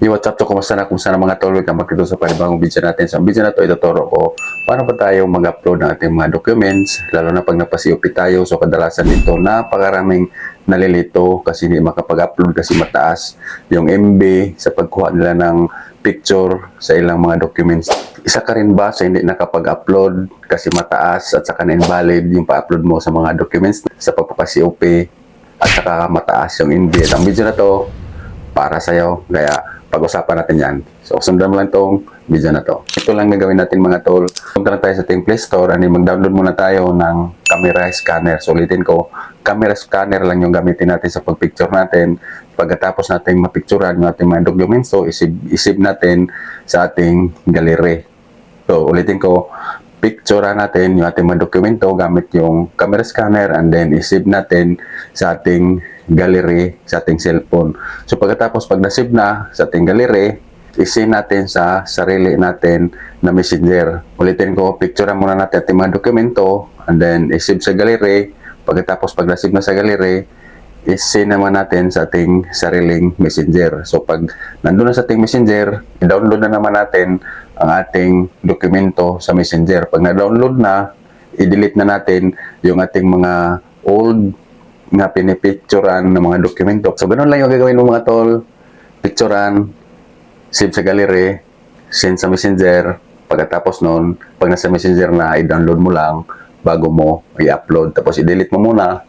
Yo, what's up to? Kumusta na? Kumusta na mga tol? Welcome back dito sa panibagong video natin. Sa video na to, ituturo ko paano ba tayo mag-upload ng ating mga documents, lalo na pag napasi-UP tayo. So, kadalasan dito, napakaraming nalilito kasi hindi makapag-upload kasi mataas yung MB sa pagkuha nila ng picture sa ilang mga documents. Isa ka rin ba sa hindi nakapag-upload kasi mataas at saka na-invalid yung pa-upload mo sa mga documents sa pagpapasi-UP at saka mataas yung MB. At ang video na to, para sa'yo. Kaya pag-usapan natin yan. So, sundan mo lang tong video na to. Ito lang gagawin natin mga tol. Punta na tayo sa ating Play Store and mag-download muna tayo ng camera scanner. So, ulitin ko, camera scanner lang yung gamitin natin sa pag-picture natin. Pagkatapos natin mapicturean yung ating mga documents, so isip, isip natin sa ating gallery. So, ulitin ko, picture natin yung ating mga dokumento gamit yung camera scanner and then isip natin sa ating gallery sa ating cellphone. So pagkatapos pag nasave na sa ating gallery, isave natin sa sarili natin na messenger. Ulitin ko, picture muna natin ating mga dokumento and then isave sa gallery. Pagkatapos pag nasave na sa gallery, isave naman natin sa ating sariling messenger. So pag nandun na sa ating messenger, i-download na naman natin ang ating dokumento sa messenger. Pag na-download na, i-delete na natin yung ating mga old na pinipicturean ng mga dokumento. So, ganun lang yung gagawin mo mga tol. Picturean, save sa gallery, send sa messenger. Pagkatapos nun, pag nasa messenger na, i-download mo lang bago mo i-upload. Tapos, i-delete mo muna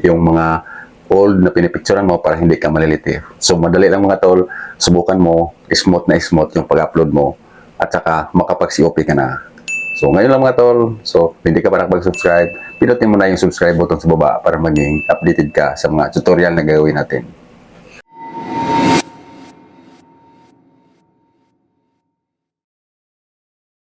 yung mga old na pinipicturean mo para hindi ka maliliti. So, madali lang mga tol. Subukan mo, smooth na smooth yung pag-upload mo. At saka, makapag-COP ka na. So, ngayon lang mga tol. So, hindi ka pa nakapag-subscribe. Pinutin mo na yung subscribe button sa baba para maging updated ka sa mga tutorial na gagawin natin.